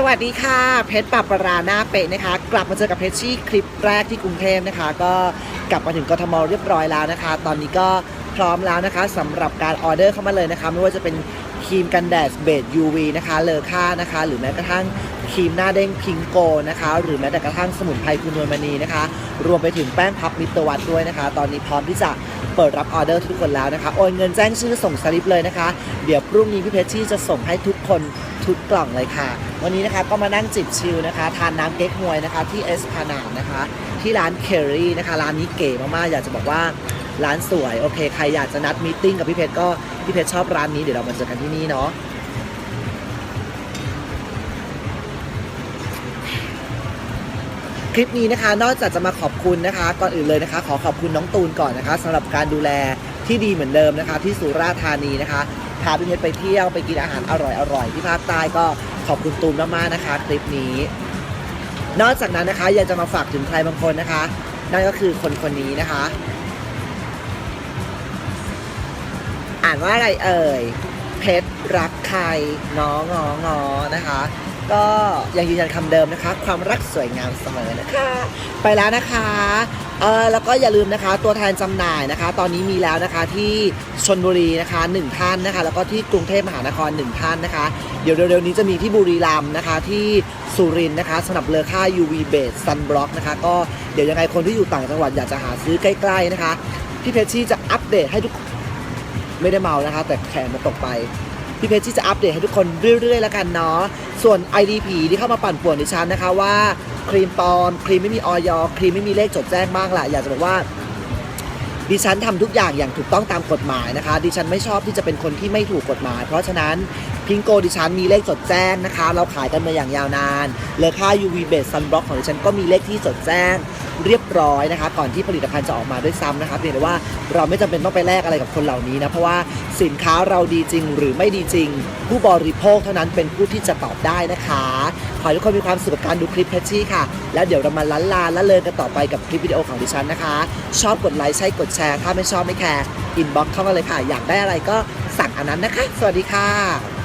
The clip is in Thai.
สวัสดีค่ะ เพชรปรับปราหน้าเป๊ะนะคะ กลับมาเจอกับเพชรชี่คลิปแรกที่กรุงเทพนะคะ ก็กลับมาถึงกทมเรียบร้อยแล้วนะคะ ตอนนี้ก็พร้อมแล้วนะคะสำหรับการออเดอร์เข้ามาเลยนะคะ ไม่ว่าจะเป็นครีมกันแดดเบส UV นะคะ เลอค่านะคะ หรือแม้กระทั่งครีมหน้าเด้งพิงโกนะคะ หรือแม้แต่กระทั่งสมุนไพรคุณนวลมณีนะคะ รวมไปถึงแป้งพับมิตรวัตด้วยนะคะ ตอนนี้พร้อมที่จะเปิดรับออเดอร์ทุกคนแล้วนะคะ โอนเงินแจ้งชื่อส่งสลิปเลยนะคะ เดี๋ยวพรุ่งนี้พี่เพชรชี่จะส่งให้ทุกคน ทุกกล่องเลยค่ะ วันนี้นะคะก็มานั่งจิบชิลนะคะ ทานน้ำเก๊กฮวยนะคะ ที่เอสพานาดนะคะ ที่ร้านเคอรี่นะคะ ร้านนี้เก๋มากๆ อยากจะบอกว่าร้านสวย โอเค ใครอยากจะนัดมีติ้งกับพี่เพชรก็ พี่เพชรชอบร้านนี้ เดี๋ยวเรามาเจอกันที่นี่เนาะคลิปนี้นะคะ นอกจากจะมาขอบคุณนะคะ ก่อนอื่นเลยนะคะ ขอขอบคุณน้องตูนก่อนนะคะสำหรับการดูแลที่ดีเหมือนเดิมนะคะ ที่สุราษฎร์ธานีนะคะ พาพี่เพชรไปเที่ยวไปกินอาหารอร่อยๆที่ภาคใต้ก็ขอบคุณตูนมากๆนะคะ คลิปนี้ นอกจากนั้นนะคะยังจะมาฝากถึงใครบางคนนะคะ นั่นก็คือคนคนนี้นะคะ อ่านว่าอะไรเอ่ย เพชรรักใครงององอนะคะ ก็ยังยืนยันคำเดิมนะคะ ความรักสวยงามเสมอนะคะ ไปแล้วนะคะเออแล้วก็อย่าลืมนะคะตัวแทนจำหน่ายนะคะ ตอนนี้มีแล้วนะคะที่ชนบุรีนะคะหนึ่งท่านนะคะ แล้วก็ที่กรุงเทพมหานครหนึ่งท่านนะคะ เดี๋ยวเร็วๆนี้จะมีที่บุรีรัมย์นะคะที่สุรินทร์นะคะสำหรับเลอค่า UV base sun block นะคะ ก็เดี๋ยวยังไงคนที่อยู่ต่างจังหวัดอยากจะหาซื้อใกล้ๆนะคะพี่เพชรชี่จะอัปเดตให้ทุก ไม่ได้เมานะคะ แต่แขนมันตกไป พี่เพชรที่จะอัปเดตให้ทุกคนเรื่อยๆ แล้วกันเนาะ ส่วน IDP ที่เข้ามาปั่นป่วนดิฉันนะคะว่าครีมปลอมครีมไม่มีออยครีมไม่มีเลขจดแจ้งบ้างล่ะอยากจะบอกว่า ดิฉันทำทุกอย่างอย่างถูกต้องตามกฎหมายนะคะ ดิฉันไม่ชอบที่จะเป็นคนที่ไม่ถูกกฎหมาย เพราะฉะนั้นพิงโกดิฉันมีเลขจดแจ้งนะคะ เราขายกันมาอย่างยาวนานเลอค่า UV base sun block ของดิฉันก็มีเลขที่จดแจ้งเรียบร้อยนะคะ ก่อนที่ผลิตภัณฑ์จะออกมาด้วยซ้ำนะคะเพียงแต่ว่าเราไม่จำเป็นต้องไปแลกอะไรกับคนเหล่านี้นะเพราะว่าสินค้าเราดีจริงหรือไม่ดีจริง ผู้บริโภคเท่านั้นเป็นผู้ที่จะตอบได้นะคะขอให้ทุกคนมีความสุขกับการดูคลิปเพชชี่ค่ะ แล้วเดี๋ยวเรามาล้านลาและเลินกันต่อไปกับคลิปวิดีโอของดิฉันนะคะ ชอบกดไลค์ใช่กดแชร์ ถ้าไม่ชอบไม่แคร์อินบ็อกเข้ามาเลยค่ะ อยากได้อะไรก็สั่งอันนั้นนะคะ สวัสดีค่ะ